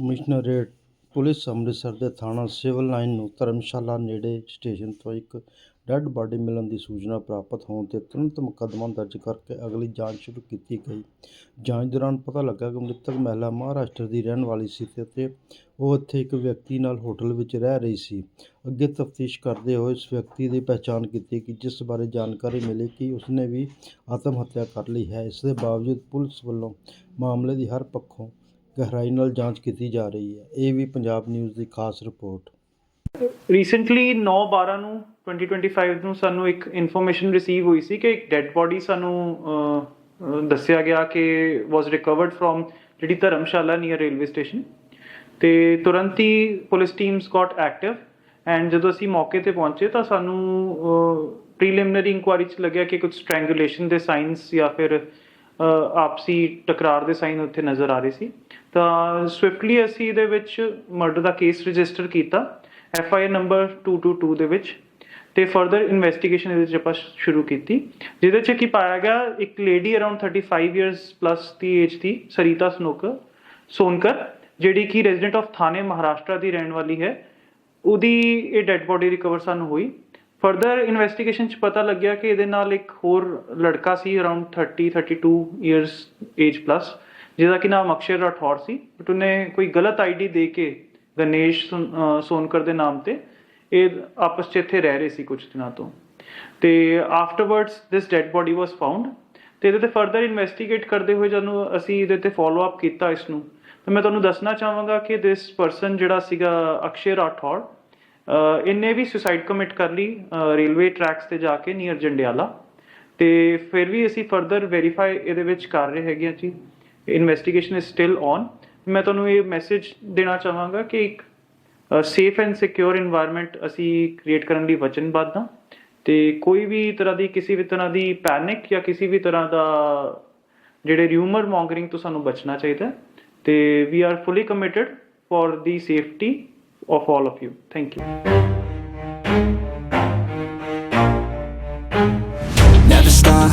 Commissionerate police Amritsar ਦੇ ਥਾਣਾ civil line ਨੂੰ ਧਰਮਸ਼ਾਲਾ ਨੇੜੇ ਸਟੇਸ਼ਨ ਤੋਂ ਇੱਕ ਡੈੱਡ ਬਾਡੀ ਮਿਲਣ ਦੀ ਸੂਚਨਾ ਪ੍ਰਾਪਤ ਹੋਣ 'ਤੇ ਤੁਰੰਤ ਮੁਕੱਦਮਾ ਦਰਜ ਕਰਕੇ ਅਗਲੀ ਜਾਂਚ ਸ਼ੁਰੂ ਕੀਤੀ ਗਈ। ਜਾਂਚ ਦੌਰਾਨ ਪਤਾ ਲੱਗਾ ਕਿ ਮ੍ਰਿਤਕ ਮਹਿਲਾ ਮਹਾਰਾਸ਼ਟਰ ਦੀ ਰਹਿਣ ਵਾਲੀ ਸੀ ਤੇ ਅਤੇ ਉਹ ਇੱਥੇ ਇੱਕ ਵਿਅਕਤੀ ਨਾਲ ਹੋਟਲ ਵਿੱਚ ਰਹਿ ਰਹੀ ਸੀ। ਅੱਗੇ ਤਫਤੀਸ਼ ਕਰਦੇ ਹੋਏ ਇਸ ਵਿਅਕਤੀ ਦੀ ਪਛਾਣ ਕੀਤੀ ਕਿ ਜਿਸ ਬਾਰੇ ਜਾਣਕਾਰੀ ਮਿਲੀ ਕਿ ਉਸਨੇ ਵੀ ਆਤਮ ਹੱਤਿਆ ਕਰ ਲਈ ਹੈ। ਇਸ ਦੇ ਬਾਵਜੂਦ ਪੁਲਿਸ ਵੱਲੋਂ ਮਾਮਲੇ ਦੀ ਹਰ ਪੱਖੋਂ ਗਹਿਰਾਈ ਨਾਲ ਜਾਂਚ ਕੀਤੀ ਜਾ ਰਹੀ ਹੈ। ਇਹ ਵੀ ਪੰਜਾਬ ਨਿਊਜ਼ ਦੀ ਖਾਸ ਰਿਪੋਰਟ। ਰੀਸੈਂਟਲੀ 9/12 ਨੂੰ 2025 ਨੂੰ ਸਾਨੂੰ ਇੱਕ ਇਨਫੋਰਮੇਸ਼ਨ ਰਿਸੀਵ ਹੋਈ ਸੀ ਕਿ ਇੱਕ ਡੈੱਡ ਬੋਡੀ ਸਾਨੂੰ ਅਹ, ਅਹ, ਦੱਸਿਆ ਗਿਆ ਕਿ ਵਾਸ ਰਿਕਵਰਡ ਫਰੋਮ ਜਿਹੜੀ ਧਰਮਸ਼ਾਲਾ ਨੀਅਰ ਰੇਲਵੇ ਸਟੇਸ਼ਨ ਤੇ ਤੁਰੰਤ ਹੀ police teams got active and ਜਦੋਂ ਅਸੀਂ ਮੌਕੇ ਤੇ ਪਹੁੰਚੇ ਤਾਂ ਸਾਨੂੰ ਪ੍ਰੀਲਿਮਿਨਰੀ ਇਨਕੁਆਇਰੀ ਚ ਲੱਗਿਆ ਕਿ ਕੁਝ ਸਟ੍ਰੈਂਗੂਲੇਸ਼ਨ ਦੇ ਸਾਈਨਸ ਜਾਂ ਫਿਰ ਆਪਸੀ ਟਕਰਾਰ ਦੇ ਸਾਈਨ ਉੱਥੇ ਨਜ਼ਰ ਆ ਰਹੇ ਸੀ। ਤਾਂ ਸਵਿਫਟਲੀ ਅਸੀਂ ਇਹਦੇ ਵਿੱਚ ਮਰਡਰ ਦਾ ਕੇਸ ਰਜਿਸਟਰ ਕੀਤਾ ਐਫ ਆਈ ਆਰ ਨੰਬਰ 222 ਦੇ ਵਿੱਚ, ਤੇ ਫਰਦਰ ਇਨਵੈਸਟੀਗੇਸ਼ਨ ਇਹਦੇ ਵਿੱਚ ਆਪਾਂ ਸ਼ੁਰੂ ਕੀਤੀ, ਜਿਹਦੇ ਚ ਕੀ ਪਾਇਆ ਗਿਆ, ਇੱਕ ਲੇਡੀ ਅਰਾਊਂਡ 35 ਇਅਰਸ ਪਲੱਸ ਦੀ ਏਜ ਦੀ ਸਰੀਤਾ ਸਨੋਕਰ ਸੋਨਕਰ ਜਿਹੜੀ ਕਿ ਰੈਜ਼ੀਡੈਂਟ ਆਫ ਥਾਣੇ ਮਹਾਰਾਸ਼ਟਰ ਦੀ ਰਹਿਣ ਵਾਲੀ ਹੈ। ਉਹਦੀ ਇਹ ਡੈੱਡ ਬੋਡੀ ਰਿਕਵਰ ਸਾਨੂੰ ਹੋਈ। ਫਰਦਰ ਇਨਵੈਸਟੀਗੇਸ਼ਨ ਚ ਪਤਾ ਲੱਗਿਆ ਕਿ ਇਹਦੇ ਨਾਲ ਇੱਕ ਹੋਰ ਲੜਕਾ ਸੀ ਅਰਾਊਂਡ 30 32 ਇਅਰਸ ਏਜ ਪਲੱਸ ਜਿਹਦਾ ਕਿ ਨਾਮ ਅਕਸ਼ਰ ਰਾਠੌਰ ਸੀ ਬਟ ਉਹਨੇ ਕੋਈ ਗਲਤ ਆਈਡੀ ਦੇ ਕੇ ਗਣੇਸ਼ ਸੋਨ- ਸੋਨਕਰ ਦੇ ਨਾਮ ਤੇ ਇਹ ਆਪਸ ਚ ਇੱਥੇ ਰਹਿ ਰਹੇ ਸੀ ਕੁਝ ਦਿਨਾਂ ਤੋਂ। ਤੇ afterwards this dead body was found ਤੇ ਇਹਦੇ ਤੇ ਫਰਦਰ ਇਨਵੈਸਟੀਗੇਟ ਕਰਦੇ ਹੋਏ ਜਦੋਂ ਅਸੀਂ ਇਹਦੇ ਤੇ ਫਾਲੋ ਅਪ ਕੀਤਾ ਇਸ ਨੂੰ ਤਾਂ ਮੈਂ ਤੁਹਾਨੂੰ ਦੱਸਣਾ ਚਾਹਾਂਗਾ ਕਿ ਦਿਸ ਪਰਸਨ ਜਿਹੜਾ ਸੀਗਾ ਅਕਸ਼ੇ ਰਾਠੌਰ ਇਹਨੇ ਵੀ ਸੁਸਾਈਡ ਕਮਿਟ ਕਰ ਲਈ ਰੇਲਵੇ ਟਰੈਕਸ ਤੇ ਜਾ ਕੇ ਨੀਅਰ ਜੰਡਿਆਲਾ। ਤੇ ਫਿਰ ਵੀ ਅਸੀਂ ਫਰਦਰ ਵੈਰੀਫਾਈ ਇਹਦੇ ਵਿੱਚ ਕਰ ਰਹੇ ਹੈਗੇ ਆ ਜੀ। ਇਨਵੈਸਟੀਗੇਸ਼ਨ ਇਜ਼ ਸਟਿਲ ਔਨ ਮੈਂ ਤੁਹਾਨੂੰ ਇਹ ਮੈਸੇਜ ਦੇਣਾ ਚਾਹਾਂਗਾ ਕਿ ਇੱਕ ਸੇਫ ਐਂਡ ਸਿਕਿਉਰ এনवायरमेंट ਅਸੀਂ ਕ੍ਰੀਏਟ ਕਰਨ ਲਈ ਵਚਨਬੱਧ ਹਾਂ। ਤੇ ਕੋਈ ਵੀ ਤਰ੍ਹਾਂ ਦੀ, ਕਿਸੇ ਵੀ ਤਰ੍ਹਾਂ ਦੀ ਪੈਨਿਕ ਜਾਂ ਕਿਸੇ ਵੀ ਤਰ੍ਹਾਂ ਦਾ ਜਿਹੜੇ ਰਿਊਮਰ ਮੌਂਗਰਿੰਗ ਤੋਂ ਸਾਨੂੰ ਬਚਣਾ ਚਾਹੀਦਾ ਤੇ we are fully committed for the safety of all of you. Thank you. Never stop,